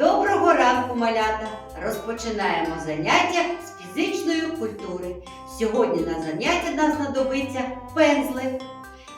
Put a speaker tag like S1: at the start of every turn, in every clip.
S1: Доброго ранку, малята! Розпочинаємо заняття з фізичної культури. Сьогодні на заняття нас знадобиться пензлик.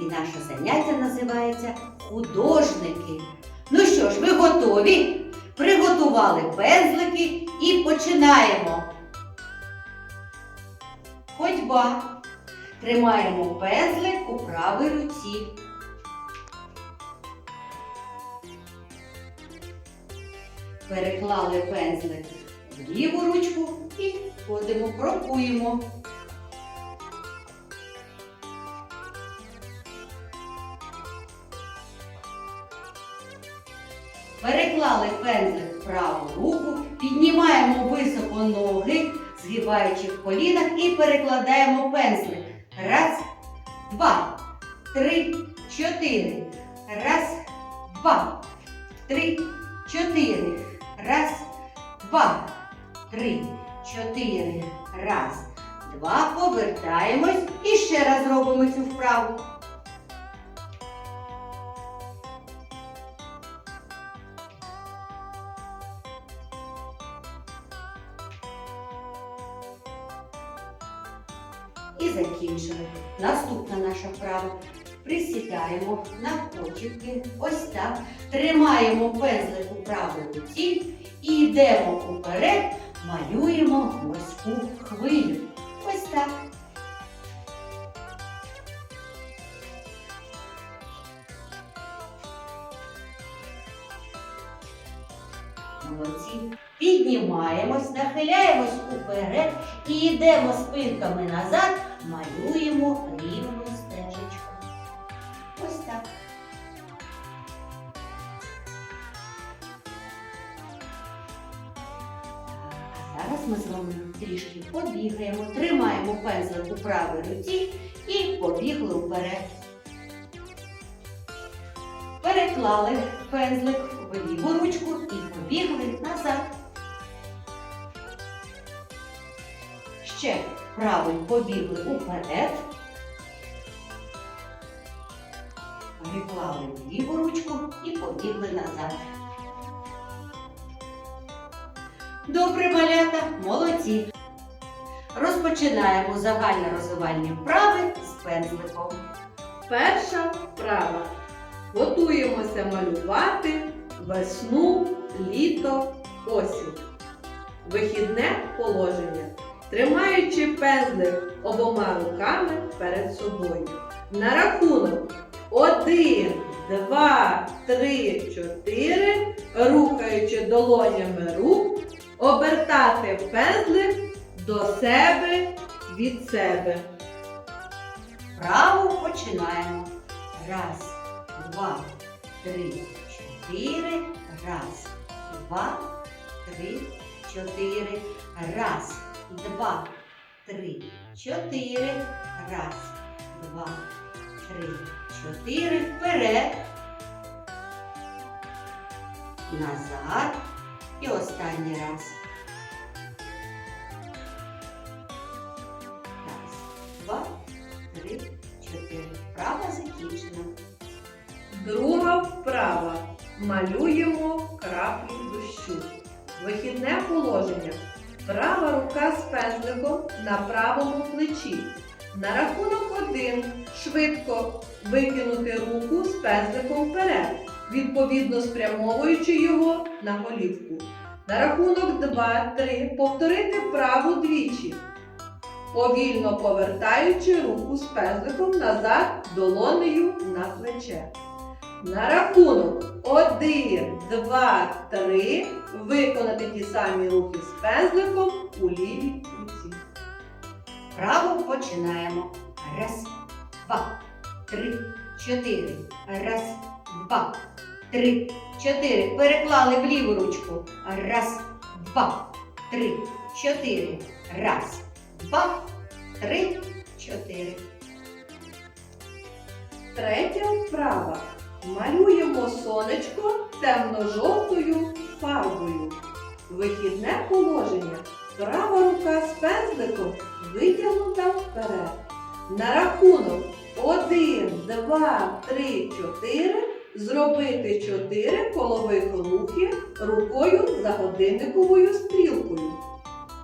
S1: І наше заняття називається художники. Ну що ж, ви готові? Приготували пензлики і починаємо. Ходьба. Тримаємо пензлик у правій руці. Переклали пензлик в ліву ручку і ходимо, крокуємо. Переклали пензлик в праву руку, піднімаємо високо ноги, згибаючи в колінах і перекладаємо пензлик. Раз, два, три, чотири. Раз, два, три, чотири. Раз, два, три, чотири. Раз, два. Повертаємось і ще раз робимо цю вправу. І закінчили. Наступна наша вправа. Присідаємо на почівки. Ось так. Тримаємо пензлик у правій руці і йдемо уперед, малюємо морську хвилю. Ось так. Молодці. Піднімаємось, нахиляємось уперед і йдемо спинками назад, малюємо у правій руці і побігли вперед. Переклали пензлик в ліву ручку і побігли назад. Ще правий побігли уперед. Переклали в ліву ручку і побігли назад. Добре, малята, молодці. Розпочинаємо загальні розвивальні вправи з пензликом.
S2: Перша вправа. Готуємося малювати весну, літо, осінь. Вихідне положення. Тримаючи пензлик обома руками перед собою. На рахунок 1, 2, 3, 4, рухаючи долонями рук, обертати пензлик до себе від себе.
S1: Вправу починаємо. Раз, два, три, чотири. Раз, два, три, чотири. Раз, два, три, чотири. Раз, два, три, чотири. Вперед. Назад. І останній. Раз,
S2: Малюємо краплю дощу. Вихідне положення. Права рука з пензликом на правому плечі. На рахунок один швидко викинути руку з пензликом вперед, відповідно спрямовуючи його на голівку. На рахунок 2-3 повторити вправу двічі, повільно повертаючи руку з пензликом назад долонею на плече. На рахунок 1, 2, 3 виконати ті самі рухи з пензликом у лівій руці.
S1: Вправо починаємо. Раз, два, три, чотири. Раз, два, три, чотири. Переклали в ліву ручку. Раз, два, три, чотири. Раз, два, три, чотири.
S2: Третя вправа. Малюємо сонечко темно-жовтою фарбою. Вихідне положення. Права рука з пензликом витягнута вперед. На рахунок 1, 2, 3, 4 Зробити чотири колових рухи рукою за годинниковою стрілкою.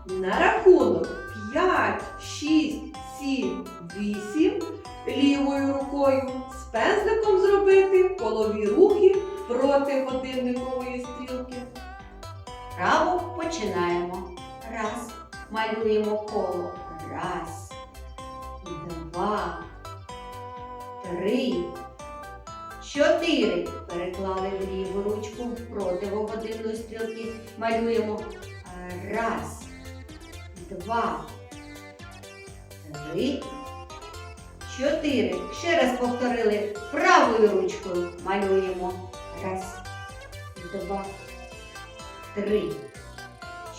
S2: На рахунок 5, 6, 7, 8 лівою рукою пензликом зробити колові рухи проти годинникової стрілки.
S1: Вправо починаємо. Раз. Малюємо коло. Раз. Два. Три. Чотири. Переклали в ліву ручку проти годинної стрілки. Малюємо. Раз. Два. Три. Чотири. Ще раз повторили правою ручкою. Малюємо. Раз. Два. Три.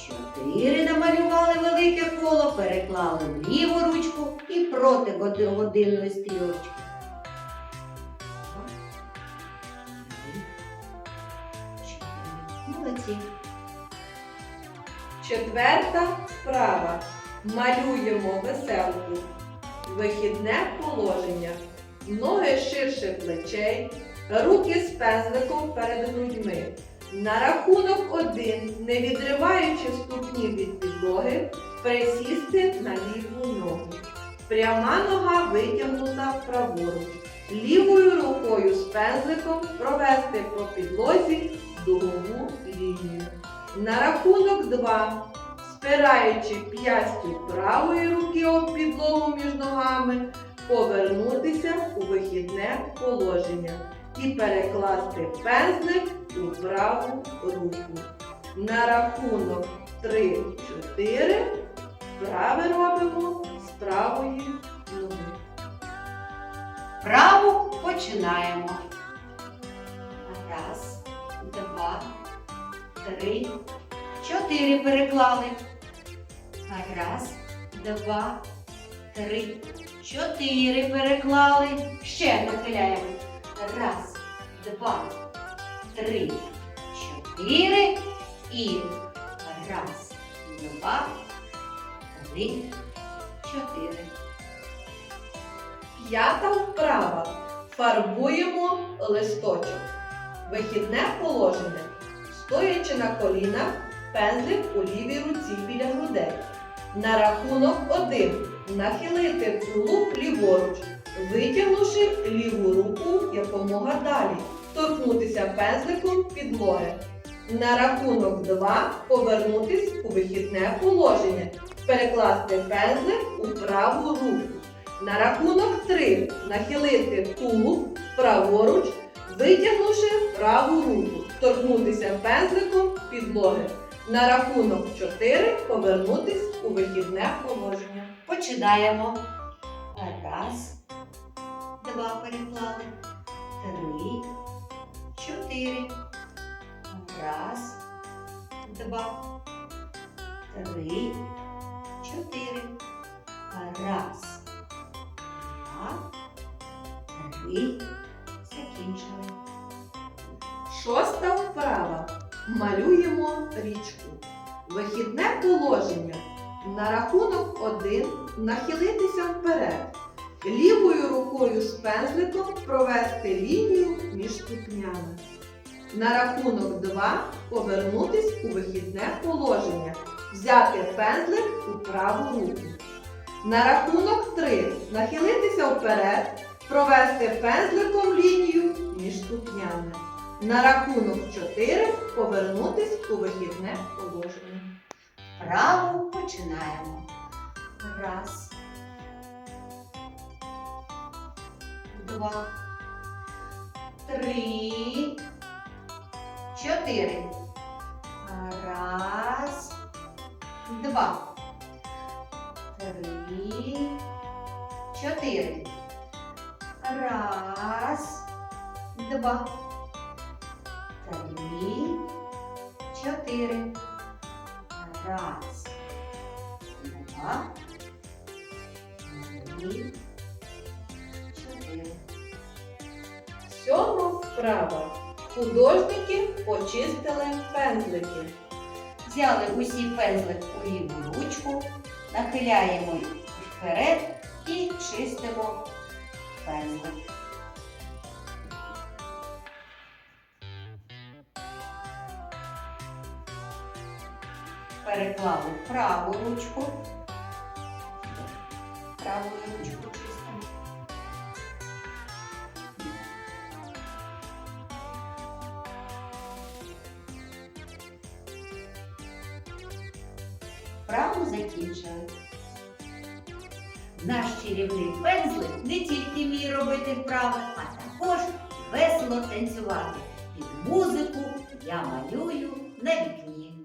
S1: Чотири намалювали велике коло, переклали в ліву ручку і проти годинної стрілочки. Молодці.
S2: Четверта вправа. Малюємо веселку. Вихідне положення. Ноги ширше плечей. Руки з пензликом перед грудьми. На рахунок один, не відриваючи ступні від підлоги, присісти на ліву ногу. Пряма нога витягнута праворуч. Лівою рукою з пензликом провести по підлозі дугову лінію. На рахунок 2 втираючи п'ястю правої руки об підлогу між ногами, повернутися у вихідне положення і перекласти пензлик у праву руку. На рахунок 3-4 праве робимо з правої ноги.
S1: Праву починаємо. Раз, два, три, чотири переклали. Раз, два, три, чотири переклали. Ще нахиляємо. Раз, два, три, чотири і раз, два, три, чотири.
S2: П'ята вправа. Фарбуємо листочок. Вихідне положення. Стоячи на колінах, пензлик у лівій руці біля грудей. На рахунок один. Нахилити тулуб ліворуч, витягнувши ліву руку якомога далі. Торкнутися пензликом підлоги. На рахунок 2 повернутись у вихідне положення. Перекласти пензлик у праву руку. На рахунок 3 нахилити тулуб праворуч, витягнувши праву руку, торкнутися пензликом підлоги. На рахунок 4 повернутись у вихідне положення.
S1: Починаємо. Раз, два переклали. Три, чотири. Раз, два, три, чотири. Раз, два, три. Закінчили.
S2: Шоста вправа. Малюємо річку. Вихідне положення. На рахунок 1 нахилитися вперед. Лівою рукою з пензликом провести лінію між ступнями. На рахунок 2 повернутись у вихідне положення. Взяти пензлик у праву руку. На рахунок 3 нахилитися вперед, провести пензликом лінію між ступнями. На рахунок 4 повернутись у вихідне положення.
S1: Право починаємо. Раз. Два. Три. Чотири. Раз. Два. Три. Чотири. Раз. Два. Три. Чотири. Раз, два, три, чотири.
S2: Сьома вправа. Художники почистили пензлики.
S1: Взяли усі пензлик у ліву ручку, нахиляємо їх вперед і чистимо пензлик.
S3: переклали праву ручку, праву ручку чистимо. Праву закінчили. Наш чарівний пензлик не тільки вміє робити вправи, а також весело танцювати. Під музику я малюю на вікні.